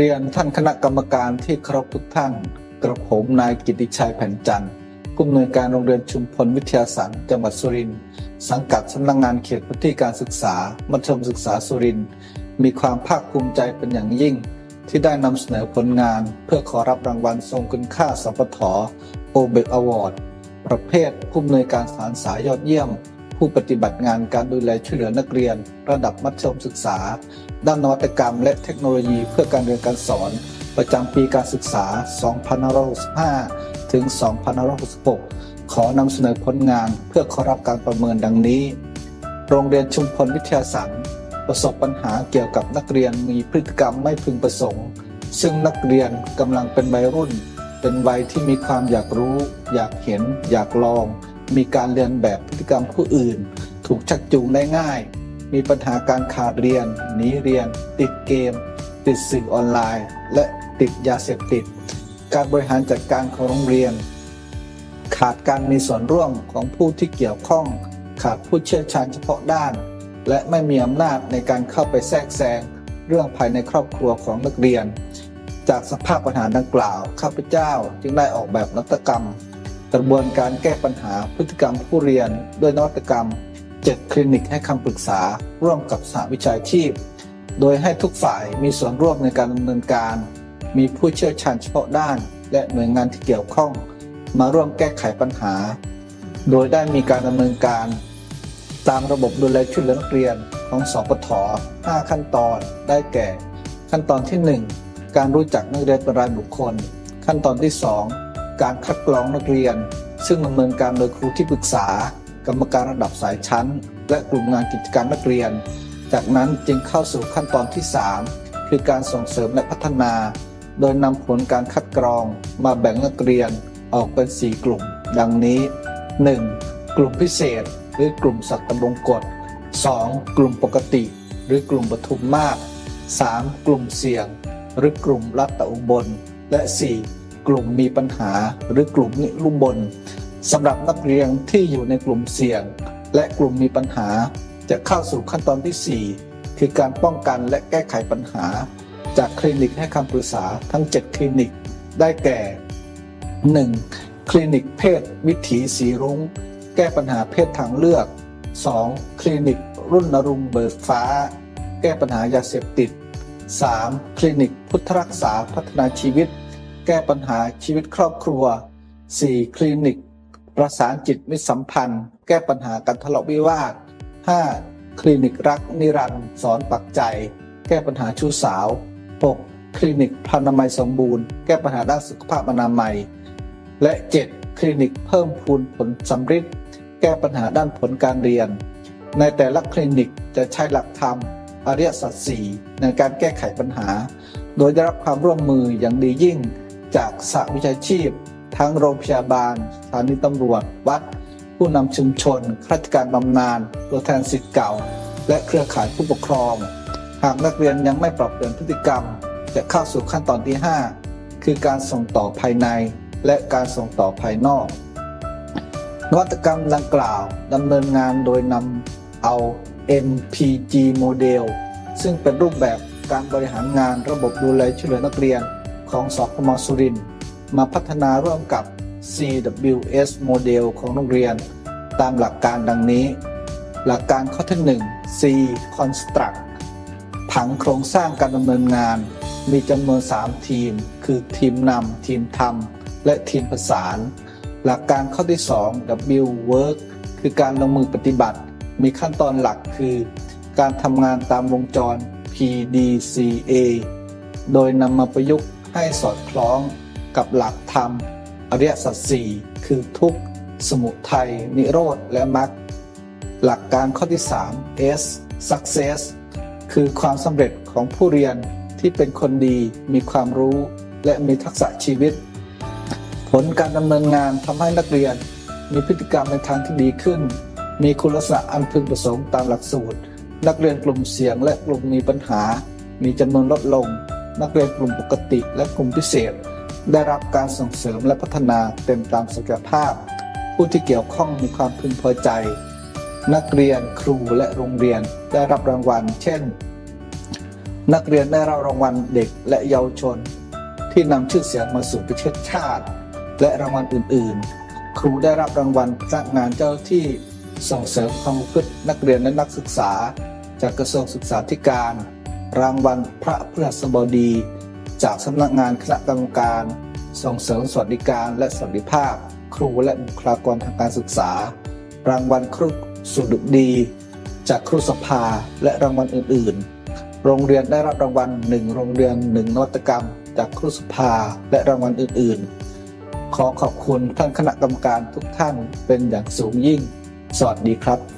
เรียนท่านคณะกรรมการที่เคารพทุกท่านกระผมนายกิติชัยแผ่นจันทร์ผู้อำนวยการโรงเรียนชุมพลวิทยาสันจังหวัดสุรินทร์สังกัดสำนักงงานเขตพื้นที่การศึกษา มัธยมศึกษาสุรินทร์มีความภาคภูมิใจเป็นอย่างยิ่ง ที่ได้นำเสนอผลงาน เพื่อขอรับรางวัลทรงคุณค่าสปทโอเบกอวอร์ดประเภทผู้อำนวยการสารสายยอดเยี่ยม ผู้ปฏิบัติงานการดูแลช่วยเหลือนักเรียน ระดับมัธยมศึกษา ด้านนวัตกรรม และเทคโนโลยีเพื่อการเรียนการสอน ประจำปีการศึกษา 2565 ถึง 2566 ขอนำเสนอผลงานเพื่อขอรับการประเมินดังนี้ โรงเรียนชุมพลวิทยาสันประสบปัญหาเกี่ยวกับนักเรียนมีพฤติกรรมไม่พึงประสงค์ ซึ่งนักเรียนกำลังเป็นวัยรุ่น เป็นวัยที่มีความอยากรู้ อยากเห็น อยากลอง มีการเรียนแบบพฤติกรรมผู้อื่น ถูกชักจูงได้ง่าย มีปัญหาการขาดเรียน หนีเรียน ติดเกม ติดสื่อออนไลน์ และติดยาเสพติด การบริหารจัดการของโรงเรียน ขาดการมีส่วนร่วมของผู้ที่เกี่ยวข้อง ขาดผู้เชี่ยวชาญเฉพาะด้าน และไม่มีอำนาจในการเข้าไปแทรกแซงเรื่องภายในครอบครัวของนักเรียน จากสภาพปัญหาดังกล่าว ข้าพเจ้าจึงได้ออกแบบนวัตกรรม กระบวนการแก้ปัญหาพฤติกรรมผู้เรียนด้วยนวัตกรรม 7 คลินิกให้คำปรึกษาร่วมกับสหวิชาชีพ โดยให้ทุกฝ่ายมีส่วนร่วมในการดำเนินการ มีผู้เชี่ยวชาญเฉพาะด้าน และหน่วยงานที่เกี่ยวข้อง มาร่วมแก้ไขปัญหา โดยได้มีการดำเนินการ ตามระบบดูแลช่วยเหลือนักเรียนของสปท5 ขั้นตอนได้แก่ ขั้นตอนที่ 1 การรู้จักนักเรียนเป็นรายบุคคล ขั้นตอนที่ 2 การคัดกรองนักเรียน ซึ่งดำเนินการโดยครูที่ปรึกษา กรรมการระดับสายชั้น และกลุ่มงานกิจการนักเรียน จากนั้นจึงเข้าสู่ขั้นตอนที่ 3 คือการส่งเสริมและพัฒนา โดยนำผลการคัดกรองมาแบ่งนักเรียนออกเป็น 4 กลุ่ม ดังนี้ 1. กลุ่มพิเศษ หรือกลุ่มสัตว์บงกฎ 2. กลุ่มปกติ หรือกลุ่มปทุมมาก 3. กลุ่มเสี่ยง หรือกลุ่มรัตอุบล และ 4. กลุ่มมีปัญหาหรือกลุ่มนิรุบล สำหรับนักเรียนที่อยู่ในกลุ่มเสี่ยง และกลุ่มมีปัญหา จะเข้าสู่ขั้นตอนที่ 4 คือการป้องกันและแก้ไขปัญหา จากคลินิกให้คำปรึกษาทั้ง 7 คลินิกได้แก่ 1. คลินิกเพศวิถีสีรุง้ง แก้ปัญหาเพศทางเลือก 2. คลินิกรุ่นนรุงเบิกฟ้า แก้ปัญหายาเสพติด 3. คลินิกพุทธรักษาพัฒนาชีวิต แก้ปัญหาชีวิตครอบครัว 4. คลินิก ประสานจิตมิสัมพันธ์ แก้ปัญหาการทะเลาะวิวาท 5. คลินิกรักนิรันดร์สอนปักใจ แก้ปัญหาชู้สาว 6. คลินิกพลานามัยสมบูรณ์ แก้ปัญหาด้านสุขภาพอนามัย และ 7. คลินิกเพิ่มพูนผลสำฤทธิ์แก้ปัญหาด้านผลการเรียน ในแต่ละคลินิกจะใช้หลักธรรมอริยสัจสี่ในการแก้ไขปัญหา โดยได้รับความร่วมมืออย่างดียิ่งจากสหวิชาชีพ ทั้งโรงพยาบาลสถานีตำรวจ วัด ผู้นำชุมชนข้าราชการบำนาญตัวแทนสิทธิ์เก่า และเครือข่ายผู้ปกครอง หากนักเรียนยังไม่ปรับเปลี่ยนพฤติกรรม จะเข้าสู่ขั้นตอนที่ 5 คือการส่งต่อภายใน และการส่งต่อภายนอก นวัตกรรมดังกล่าวดำเนินงานโดยนำเอา NPG โมเดลซึ่งเป็นรูปแบบการบริหารงานระบบดูแลช่วยเหลือนักเรียนของสพมสุรินทร์ มาพัฒนาร่วมกับ CWS โมเดลของโรงเรียน ตามหลักการดังนี้ หลักการข้อที่1 C Construct ผังโครงสร้างการดำเนินงาน มีจำนวน 3 ทีม คือทีมนำทีมทำและทีมประสาน หลักการข้อที่ 2 W Work คือการลงมือปฏิบัติ มีขั้นตอนหลักคือ การทำงานตามวงจร PDCA โดยนำมาประยุกต์ให้สอดคล้อง กับหลักธรรม อริยสัจสี่คือทุกข์สมุทัยนิโรธและมรรคหลักการข้อที่ 3 S Success คือความสำเร็จของผู้เรียนที่เป็นคนดีมีความรู้และมีทักษะชีวิต ผลการดำเนินงานทำให้นักเรียน มีพฤติกรรมในทางที่ดีขึ้น มีคุณลักษณะอันพึงประสงค์ตามหลักสูตร นักเรียนกลุ่มเสี่ยงและกลุ่มมีปัญหา มีจำนวนลดลง นักเรียนกลุ่มปกติและกลุ่มพิเศษ ได้รับการส่งเสริมและพัฒนาเต็มตามศักยภาพ ผู้ที่เกี่ยวข้องมีความพึงพอใจ นักเรียนครูและโรงเรียนได้รับรางวัล เช่น นักเรียนได้รับรางวัลเด็กและเยาวชน ที่นำชื่อเสียงมาสู่ประเทศชาติ และรางวัลอื่น ๆ ครูได้รับรางวัลพนักงานเจ้าที่ส่งเสริมความประพฤตินักเรียนและนักศึกษา จากกระทรวงศึกษาธิการ รางวัลพระพฤหัสบดี จากสำนักงานคณะกรรมการ ส่งเสริมสวัสดิการและสวัสดิภาพ ครูและบุคลากรทางการศึกษา รางวัลครูสุดุดี จากครูสภาและรางวัลอื่น ๆ โรงเรียนได้รับรางวัลหนึ่งโรงเรียนหนึ่งนวัตกรรม จากครูสภาและรางวัลอื่น ๆ ขอขอบคุณท่านคณะกรรมการทุกท่านเป็นอย่างสูงยิ่ง สวัสดีครับ